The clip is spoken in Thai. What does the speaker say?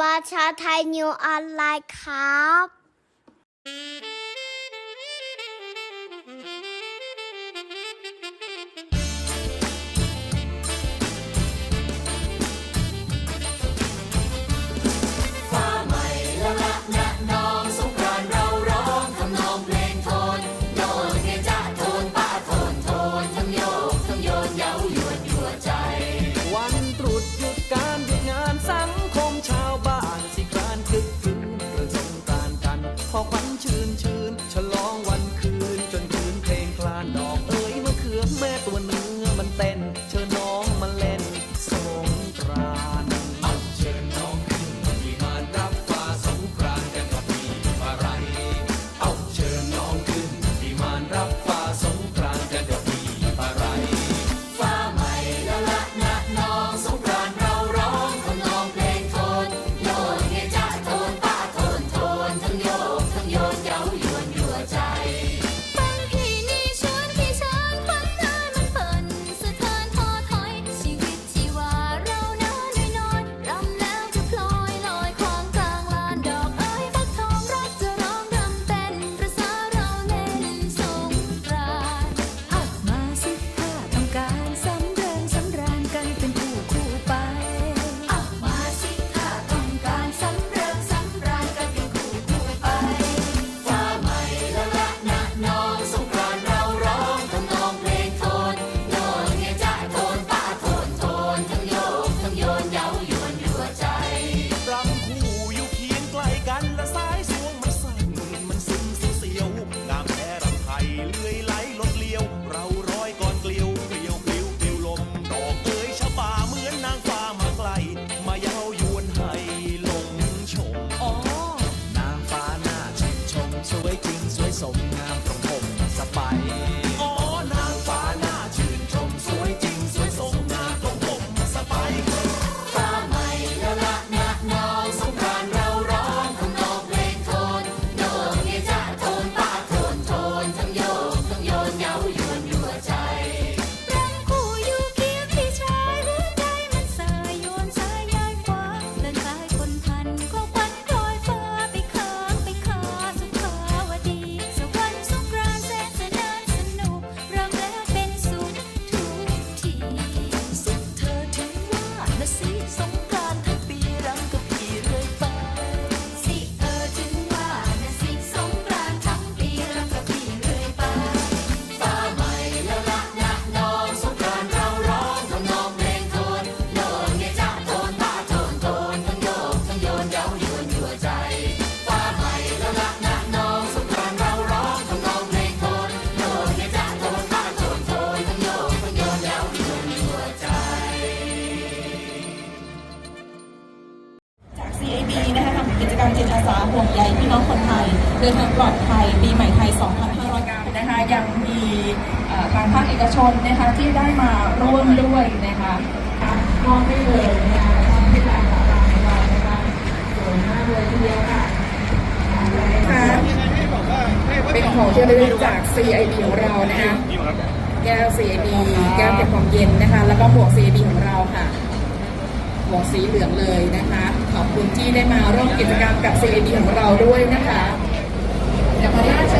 ประชาไทยนิวออนไลน์ครับ สาห่วงใยพี่น้องคนไทยเดินทางปลอดภัยปีใหม่ไทย 2500นะคะยังมีทางภาคเอกชนนะคะที่ได้มาร่วมด้วยนะคะมอบได้เลยนะคะทำให้การต่างๆเรนะคะสวยมากเลยทีเดียวค่ะเป็นของที่ระลึกจาก CIB ของเรานะคะแก้ว CIB แก้วเก็บวามเย็นนะคะ แล้วก็หมวก CIB ของเราค่ะ หมวสีเหลืองเลยนะคะ ขอบคุณที่ได้มาร่วมกิจกรรมกับ CAB ของเราด้วยนะคะเดี๋ยวขออล่าเชิญ